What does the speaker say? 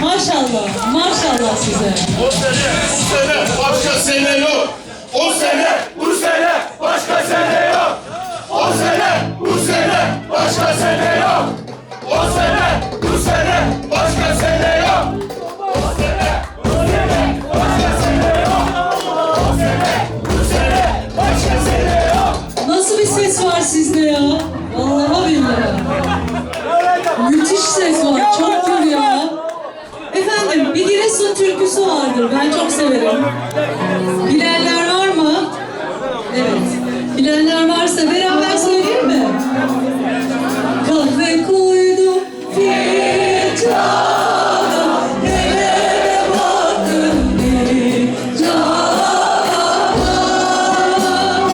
Maşallah, maşallah size. O sene, bu sene, başka sene yok. O sene başka sene yok. O sene, bu sene, başka sene yok. Nasıl bir ses var sizde ya? Vallahi billahi. Müthiş ses var, çok gür ya. Efendim, bir Giresun türküsü vardır. Ben çok severim. Bilenler var mı? Evet. Bilenler varsa beraber